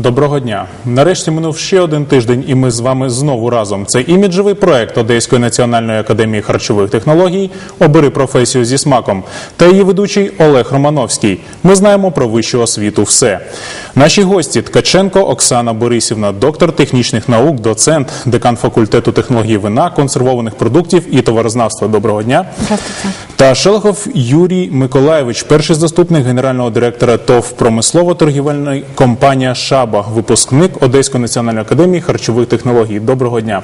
Доброго дня. Нарешті минув ще один тиждень, і ми з вами знову разом. Це іміджевий проект Одеської національної академії харчових технологій Обери професію зі смаком та її ведучий Олег Романовський. Ми знаємо про вищу освіту все. Наші гості Ткаченко Оксана Борисівна, доктор технічних наук, доцент, декан факультету технології вина, консервованих продуктів і товарознавства. Доброго дня. Здравствуйте. Та Шелехов Юрій Миколаєвич, перший заступник генерального директора ТОВ промислово-торгівельної компанія Шаба, випускник Одеської національної академії харчових технологій. Доброго дня.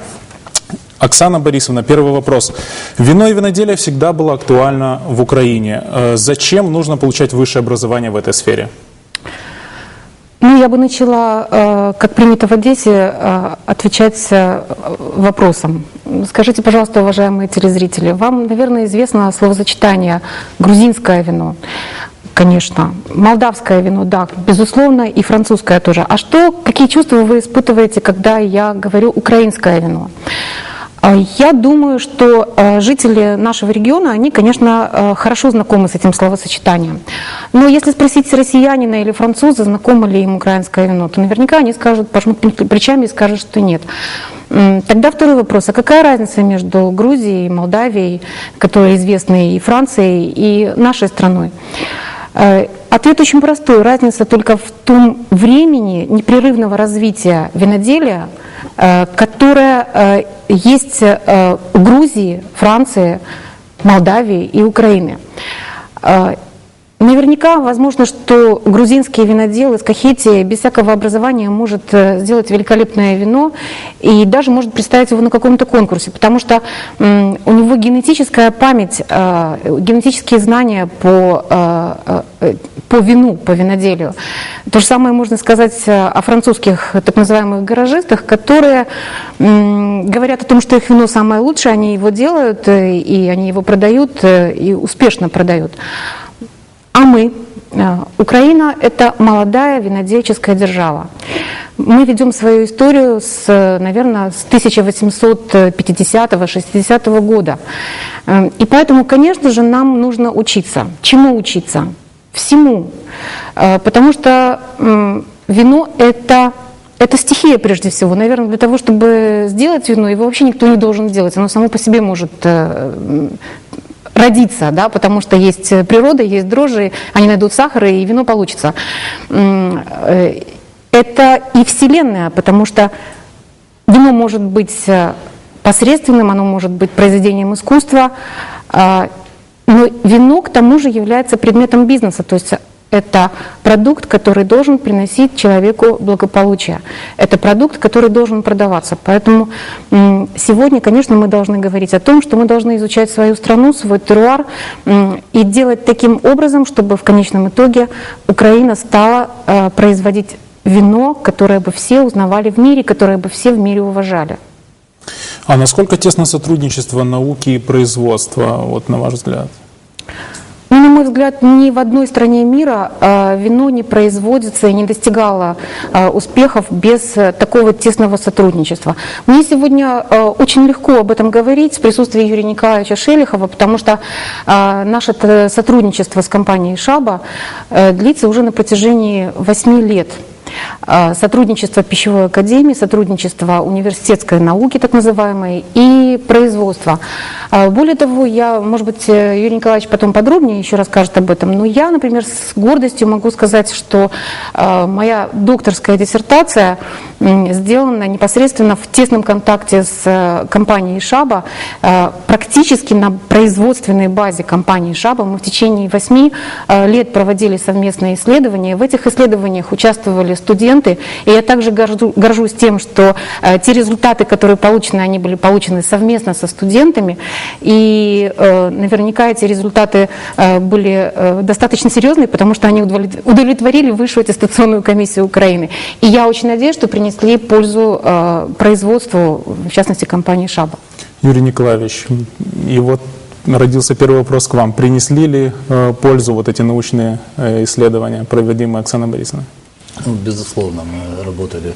Оксана Борисовна, первый вопрос. Вино и виноделие всегда было актуально в Украине. Э, Зачем нужно получать высшее образование в этой сфере? Ну, я бы начала, э, как принято в Одессе, э, отвечать э, вопросом. Скажите, пожалуйста, уважаемые телезрители, вам, наверное, известно словосочетание «грузинское вино». Конечно. Молдавское вино, да, безусловно, и французское тоже. А что, какие чувства вы испытываете, когда я говорю «украинское вино»? А Я думаю, что э, жители нашего региона, они, конечно, э, хорошо знакомы с этим словосочетанием. Но если спросить россиянина или француза, знакомо ли им украинское вино, то наверняка они скажут, пожмут плечами и скажут, что нет. Тогда второй вопрос. А какая разница между Грузией, Молдавией, которые известны и Францией, и нашей страной? Э, Ответ очень простой. Разница только в том времени непрерывного развития виноделия, э, которое э, есть в Грузии, Франции, Молдавии и Украины. Наверняка возможно, что грузинский винодел из Кахетии без всякого образования может э, сделать великолепное вино и даже может представить его на каком-то конкурсе, потому что у него генетическая память, э, генетические знания по, э, по вину, по виноделию. То же самое можно сказать о французских так называемых гаражистах, которые говорят о том, что их вино самое лучшее, они его делают и они его продают и успешно продают. А мы, э, Украина – это молодая винодельческая держава. Мы ведем свою историю, с, э, наверное, с 1850-60 года. Э, И поэтому, конечно же, нам нужно учиться. Чему учиться? Всему. Потому что вино – это это стихия прежде всего. Наверное, для того, чтобы сделать вино, его вообще никто не должен делать. Оно само по себе может родиться, да, потому что есть природа, есть дрожжи, они найдут сахар, и вино получится. Э, Это и Вселенная, потому что вино может быть э, посредственным, оно может быть произведением искусства, а, но вино к тому же является предметом бизнеса, то есть это продукт, который должен приносить человеку благополучие. Это продукт, который должен продаваться. Поэтому сегодня, конечно, мы должны говорить о том, что мы должны изучать свою страну, свой теруар и делать таким образом, чтобы в конечном итоге Украина стала э, производить вино, которое бы все узнавали в мире, которое бы все в мире уважали. А насколько тесно сотрудничество науки и производства, вот на ваш взгляд? Ну, на мой взгляд, ни в одной стране мира э, вино не производится и не достигало э, успехов без э, такого тесного сотрудничества. Мне сегодня э, очень легко об этом говорить в присутствии Юрия Николаевича Шелихова, потому что э, наше т- сотрудничество с компанией «Шаба» э, длится уже на протяжении восьми лет. Э, Сотрудничество пищевой академии, сотрудничество университетской науки, так называемой, и производства. Более того, я, может быть, э, Юрий Николаевич потом подробнее еще расскажет об этом, но я, например, с гордостью могу сказать, что э, моя докторская диссертация сделана непосредственно в тесном контакте с э, компанией «Шаба», э, практически на производственной базе компании «Шаба». Мы в течение восьми э, лет проводили совместные исследования. В этих исследованиях участвовали студенты. И я также горжу- горжусь тем, что э, те результаты, которые получены, они были получены совместно со студентами. И э, наверняка эти результаты э, были э, достаточно серьезные, потому что они удовлет- удовлетворили высшую аттестационную комиссию Украины. И я очень надеюсь, что принесли пользу э, производству, в частности, компании «Шаба». Юрий Николаевич, и вот родился первый вопрос к вам. Принесли ли э, пользу вот эти научные э, исследования, проводимые Оксаной Борисовной? Ну, безусловно, мы работали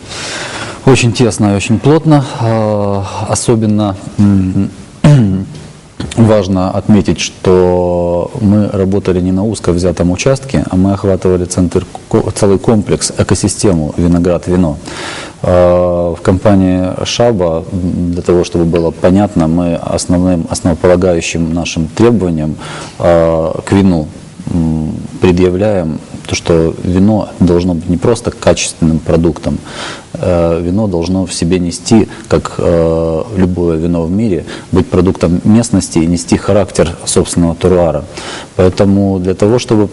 очень тесно и очень плотно, э, особенно Важно отметить, что мы работали не на узко взятом участке, а мы охватывали центр, целый комплекс, экосистему виноград-вино. Э, В компании Шаба, для того, чтобы было понятно, мы основным, основополагающим нашим требованием э, к вину предъявляем то, что вино должно быть не просто качественным продуктом, э, вино должно в себе нести, как э, любое вино в мире, быть продуктом местности и нести характер собственного туруара. Поэтому для того, чтобы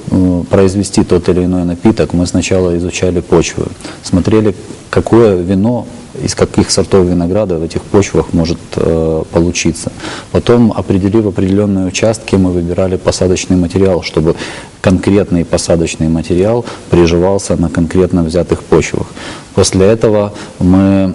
произвести тот или иной напиток, мы сначала изучали почву, смотрели, какое вино из каких сортов винограда в этих почвах может э, получиться. Потом, определив определенные участки, мы выбирали посадочный материал, чтобы конкретный посадочный материал приживался на конкретно взятых почвах. После этого мы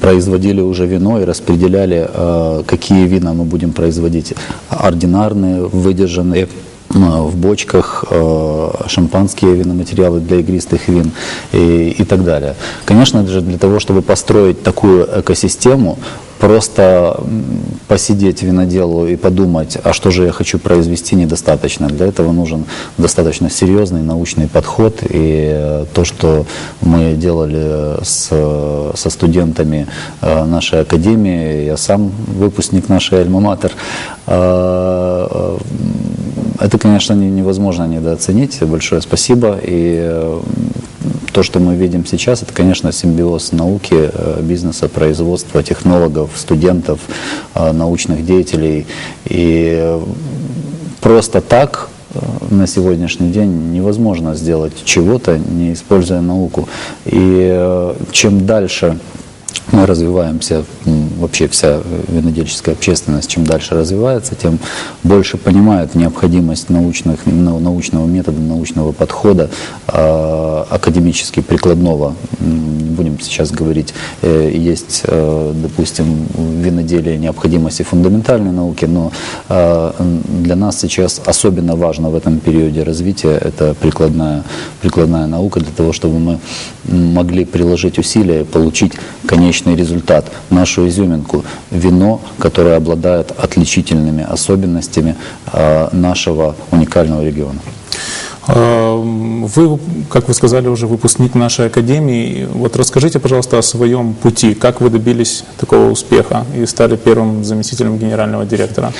производили уже вино и распределяли, э, какие вина мы будем производить. Ординарные, выдержанные м, в бочках, э, шампанские виноматериалы для игристых вин и, и так далее. Конечно же, для того, чтобы построить такую экосистему, просто посидеть виноделу и подумать, а что же я хочу произвести, недостаточно. Для этого нужен достаточно серьезный научный подход. И э, то, что мы делали с, со студентами э, нашей академии, я сам выпускник нашей Альма-Матер, э, это, конечно, не- невозможно недооценить. Большое спасибо. И то, что мы видим сейчас, это, конечно, симбиоз науки, э, бизнеса, производства, технологов, студентов, э, научных деятелей. И э, просто так на сегодняшний день невозможно сделать чего-то, не используя науку. И чем дальше мы развиваемся, вообще вся винодельческая общественность, чем дальше развивается, тем больше понимает необходимость научных, нау- научного метода, научного подхода, э, академически прикладного. Не будем сейчас говорить, э, есть, э, допустим, в необходимости фундаментальной науки, но э, м, для нас сейчас особенно важно в этом периоде развития это прикладная, прикладная наука для того, чтобы мы могли приложить усилия получить конечный результат, нашу изюминку, вино, которое обладает отличительными особенностями э, нашего уникального региона. Э, Вы, как вы сказали, уже выпускник нашей академии. Вот расскажите, пожалуйста, о своем пути. Как вы добились такого успеха и стали первым заместителем генерального директора?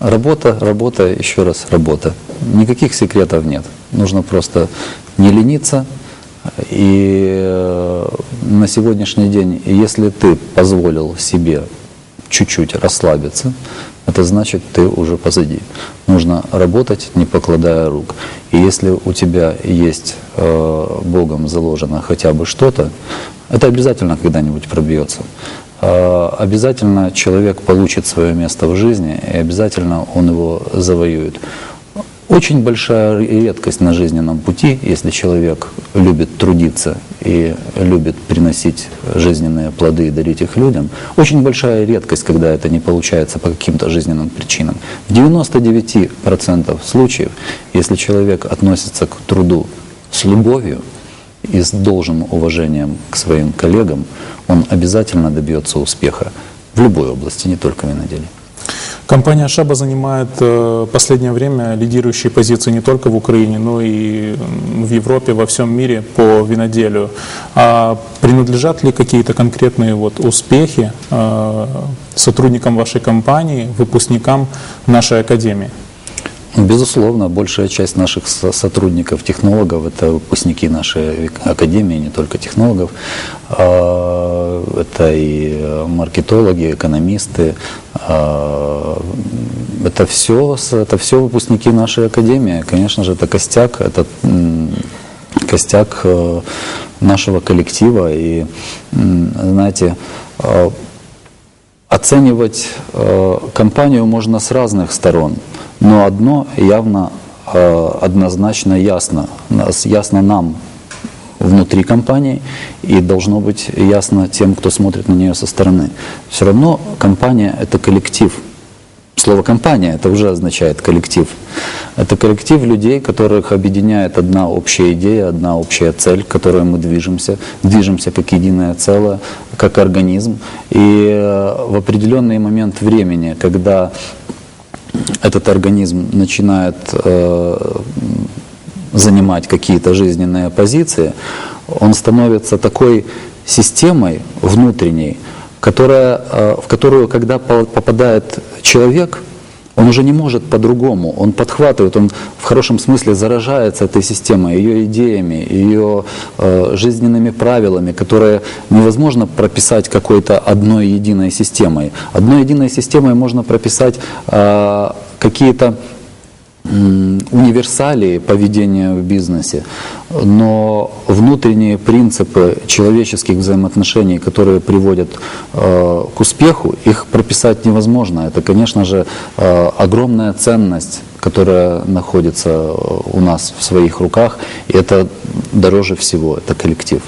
Работа, работа, еще раз работа. Никаких секретов нет. Нужно просто не лениться. И э, на сегодняшний день, если ты позволил себе чуть-чуть расслабиться, это значит, ты уже позади. Нужно работать, не покладая рук. И если у тебя есть э, Богом заложено хотя бы что-то, это обязательно когда-нибудь пробьется. Э, обязательно человек получит свое место в жизни, и обязательно он его завоюет. Очень большая редкость на жизненном пути, если человек любит трудиться и любит приносить жизненные плоды и дарить их людям. Очень большая редкость, когда это не получается по каким-то жизненным причинам. В 99% случаев, если человек относится к труду с любовью и с должным уважением к своим коллегам, он обязательно добьется успеха в любой области, не только виноделии. Компания «Шаба» занимает э, последнее время лидирующие позиции не только в Украине, но и в Европе, во всем мире по виноделию. А принадлежат ли какие-то конкретные вот успехи э, сотрудникам вашей компании, выпускникам нашей академии? Безусловно, большая часть наших со- сотрудников, технологов, это выпускники нашей академии, не только технологов. А, Это и э, маркетологи, экономисты. а, Это все, это все выпускники нашей академии. Конечно же, это костяк, это костяк э, нашего коллектива. И, знаете, э, Оценивать э, компанию можно с разных сторон, но одно явно, однозначно ясно, ясно нам внутри компании и должно быть ясно тем, кто смотрит на нее со стороны. Все равно компания – это коллектив Слово «компания» это уже означает коллектив. Это коллектив людей, которых объединяет одна общая идея, одна общая цель, к которой мы движемся, движемся как единое целое, как организм. И э, в определенный момент времени, когда этот организм начинает э, занимать какие-то жизненные позиции, он становится такой системой внутренней, которая, э, в которую, когда по- попадает человек, он уже не может по-другому, он подхватывает, он в хорошем смысле заражается этой системой, ее идеями, ее э, жизненными правилами, которые невозможно прописать какой-то одной единой системой. Одной единой системой можно прописать э, какие-то универсалии поведения в бизнесе, но внутренние принципы человеческих взаимоотношений, которые приводят э, к успеху, их прописать невозможно. Это, конечно же, э, огромная ценность, которая находится э, у нас в своих руках, и это дороже всего, это коллектив.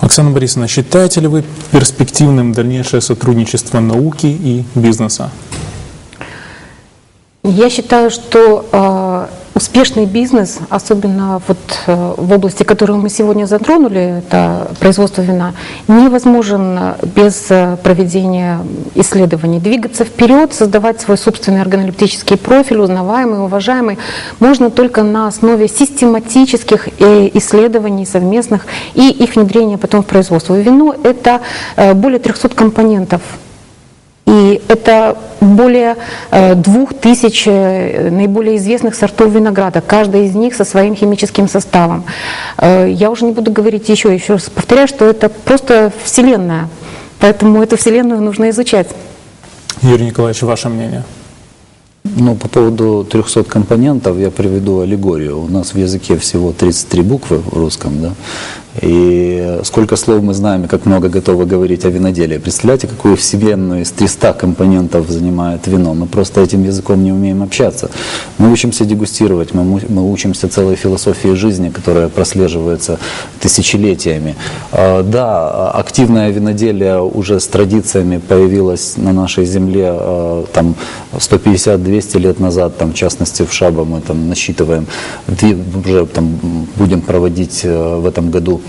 Оксана Борисовна, считаете ли вы перспективным дальнейшее сотрудничество науки и бизнеса? Я считаю, что э, успешный бизнес, особенно вот э, в области, которую мы сегодня затронули, это производство вина, невозможен без э, проведения исследований. Двигаться вперед, создавать свой собственный органолептический профиль, узнаваемый, уважаемый, можно только на основе систематических исследований совместных и их внедрения потом в производство. Вино – это более 300 компонентов и это более э, двух тысяч э, наиболее известных сортов винограда, каждый из них со своим химическим составом. Э, Я уже не буду говорить еще, еще раз повторяю, что это просто вселенная. Поэтому эту вселенную нужно изучать. Юрий Николаевич, ваше мнение? Ну, по поводу 300 компонентов я приведу аллегорию. У нас в языке всего 33 буквы в русском, да? И сколько слов мы знаем, и как много готовы говорить о виноделии. Представляете, какую вселенную из 300 компонентов занимает вино? Мы просто этим языком не умеем общаться. Мы учимся дегустировать, мы, мы учимся целой философии жизни, которая прослеживается тысячелетиями. А, Да, активное виноделие уже с традициями появилось на нашей земле а, там 150-200 лет назад, там, в частности в Шаба мы там насчитываем, уже там будем проводить э, в этом году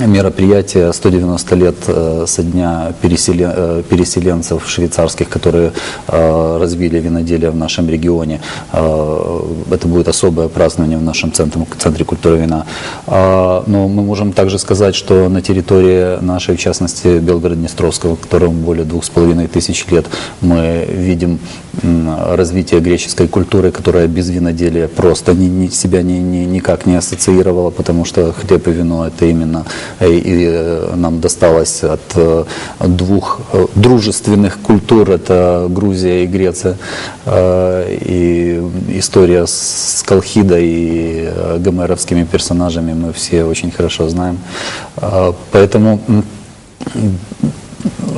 мероприятие 190 лет э, со дня э, переселенцев швейцарских, которые э, развили виноделие в нашем регионе. Это будет особое празднование в нашем центре, центре культуры вина. А, Но мы можем также сказать, что на территории нашей, в частности, Белгород-Днестровского, которому более двух с половиной тысяч лет, мы видим развитие греческой культуры, которая без виноделия просто себя ни- ни- никак не ассоциировала, потому что хлеб и вино это именно и э, нам досталось от, э, двух э, дружественных культур, это Грузия и Греция. Э, И история с Колхидой и э, гомеровскими персонажами мы все очень хорошо знаем. Э, Поэтому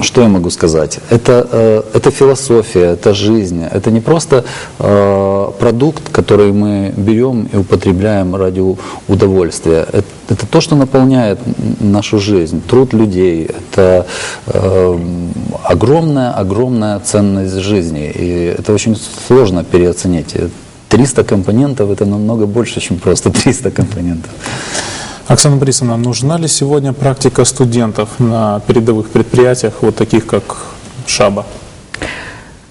что я могу сказать? Это, э, это философия, это жизнь. Это не просто э, продукт, который мы берем и употребляем ради удовольствия. Это, это то, что наполняет нашу жизнь, труд людей. Это э, огромная, огромная ценность жизни. И это очень сложно переоценить. 300 компонентов это намного больше, чем просто 300 компонентов. Оксана Борисовна, нужна ли сегодня практика студентов на передовых предприятиях, вот таких как Шаба?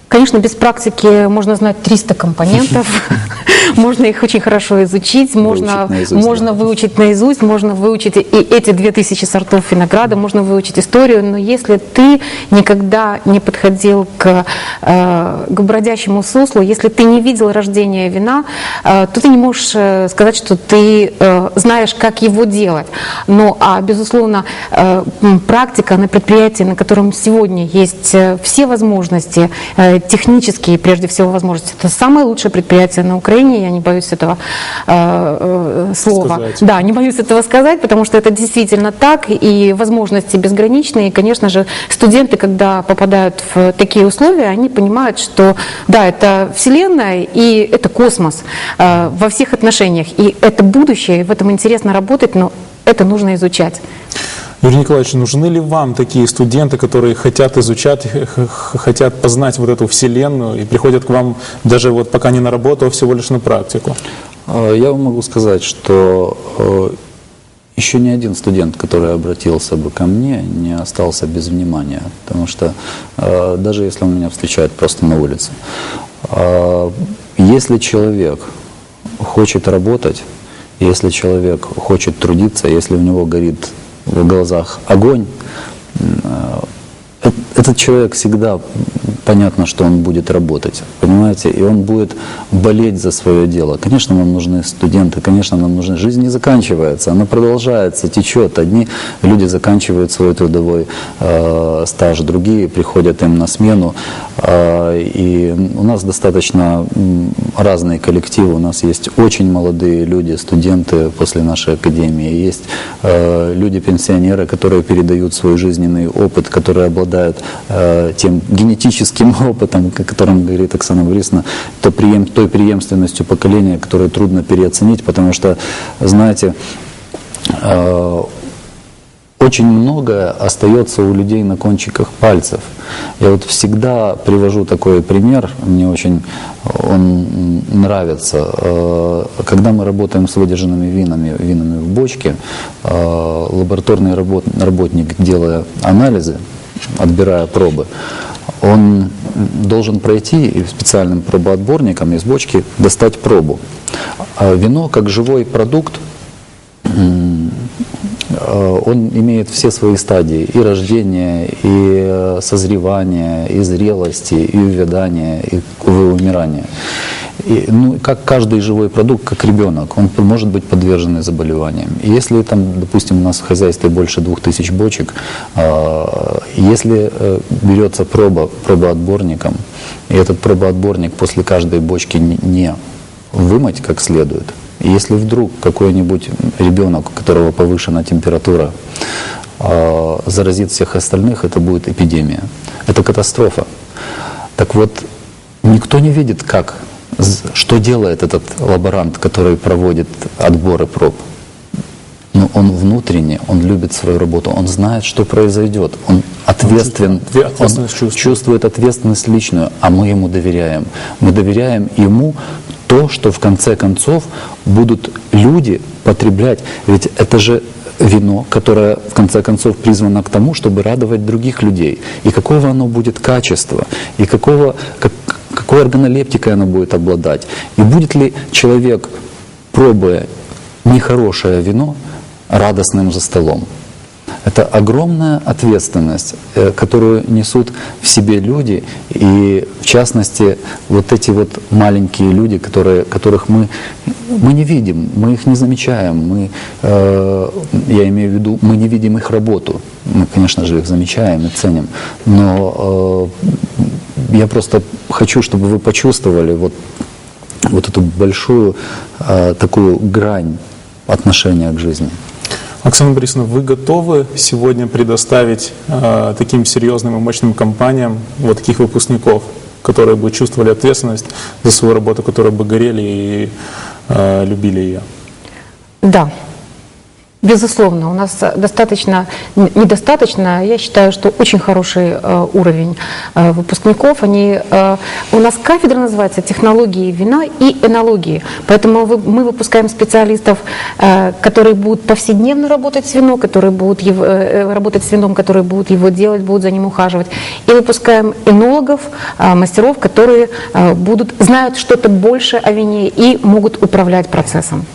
Конечно, без практики можно знать 300 компонентов, можно их очень хорошо изучить, можно, наизусть, да. можно выучить наизусть, можно выучить и эти 2000 сортов винограда, можно выучить историю, но если ты никогда не подходил к, э, к бродящему суслу, если ты не видел рождения вина, э, то ты не можешь э, сказать, что ты знаешь, как его делать. Но, а, безусловно, практика на предприятии, на котором сегодня есть все возможности, технические, прежде всего, возможности, это самое лучшее предприятие на Украине, я не боюсь этого э, э, слова. Сказать. Да, не боюсь этого сказать, потому что это действительно так, и возможности безграничные. И, конечно же, студенты, когда попадают в такие условия, они понимают, что да, это Вселенная и это космос э, во всех отношениях. И это будущее, и в этом интересно работать, но это нужно изучать. Юрий Николаевич, нужны ли вам такие студенты, которые хотят изучать, хотят познать вот эту вселенную и приходят к вам даже вот пока не на работу, а всего лишь на практику? А, Я вам могу сказать, что э, еще ни один студент, который обратился бы ко мне, не остался без внимания. Потому что э, даже если он меня встречает просто на улице, э, если человек хочет работать, если человек хочет трудиться, если у него горит в глазах. Огонь, э, этот человек всегда понятно, что он будет работать, понимаете, и он будет болеть за свое дело. Конечно, нам нужны студенты, конечно, нам нужны. Жизнь не заканчивается, она продолжается, течет. Одни люди заканчивают свой трудовой э, стаж, другие приходят им на смену. Э, и у нас достаточно разные коллективы. У нас есть очень молодые люди, студенты после нашей академии, есть э, люди-пенсионеры, которые передают свой жизненный опыт, которые обладают э, тем генетическим опытом, о котором говорит Оксана Борисовна, то преем- той преемственностью поколения, которую трудно переоценить, потому что, знаете, э, очень многое остается у людей на кончиках пальцев. Я вот всегда привожу такой пример, мне очень он нравится. Э, Когда мы работаем с выдержанными винами, винами в бочке, э, лабораторный работ- работник, делая анализы, отбирая пробы, он должен пройти и специальным пробоотборником из бочки достать пробу. А вино, как живой продукт, э, он имеет все свои стадии и рождения, и э, созревания, и зрелости, и увядания, и умирания. И, ну, как каждый живой продукт, как ребенок, он может быть подвержен заболеваниям. И если там, допустим, у нас в хозяйстве больше двух тысяч бочек, э, если э, берется проба пробоотборником, и этот пробоотборник после каждой бочки не- вымыть как следует. И если вдруг какой-нибудь ребенок, у которого повышена температура, э, заразит всех остальных, это будет эпидемия. Это катастрофа. Так вот, никто не видит, как, что делает этот лаборант, который проводит отборы проб. Но он внутренне, он любит свою работу, он знает, что произойдет, он ответствен, отве- ответственность он чувствует. чувствует ответственность личную, а мы ему доверяем. Мы доверяем ему то, что в конце концов будут люди потреблять. Ведь это же вино, которое в конце концов призвано к тому, чтобы радовать других людей. И какого оно будет качества, и какого, как- какой органолептикой оно будет обладать. И будет ли человек, пробуя нехорошее вино, радостным за столом. Это огромная ответственность, э, которую несут в себе люди, и в частности вот эти вот маленькие люди, которые, которых мы, мы не видим, мы их не замечаем, мы, э, я имею в виду, мы не видим их работу. Мы, конечно же, их замечаем и ценим, но э, я просто хочу, чтобы вы почувствовали вот, вот эту большую э, такую грань отношения к жизни. Оксана Борисовна, вы готовы сегодня предоставить э, таким серьезным и мощным компаниям вот таких выпускников, которые бы чувствовали ответственность за свою работу, которые бы горели и э, любили ее? Да, безусловно, у нас достаточно, недостаточно, я считаю, что очень хороший э, уровень э, выпускников. Они, э, у нас кафедра называется «Технологии вина и энологии», поэтому вы- мы выпускаем специалистов, э, которые будут повседневно работать с вином, которые будут его- э, э, работать с вином, которые будут его делать, будут за ним ухаживать. И выпускаем энологов, э, мастеров, которые э, будут, знают что-то больше о вине и могут управлять процессом.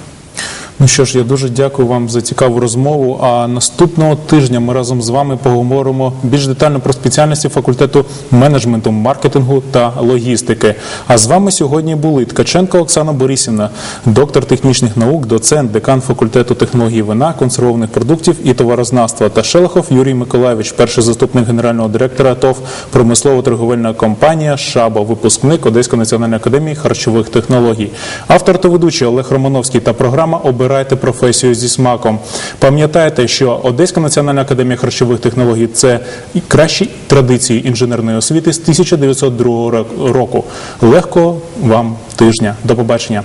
Ну що ж, я дуже дякую вам за цікаву розмову. А наступного тижня ми разом з вами поговоримо більш детально про спеціальності факультету менеджменту, маркетингу та логістики. А з вами сьогодні були Ткаченко Оксана Борисівна, доктор технічних наук, доцент, декан факультету технології вина, консервованих продуктів і товарознавства та Шелехов Юрій Миколаєвич, перший заступник генерального директора ТОВ промислово-торговельна компанія Шаба, випускник Одеської національної академії харчових технологій. Автор та ведучий Олег Романовський та програма Обирайте професію зі смаком. Пам'ятайте, що Одеська національна академія харчових технологій це кращі традиції інженерної освіти з 1902 року. Легкого вам тижня. До побачення.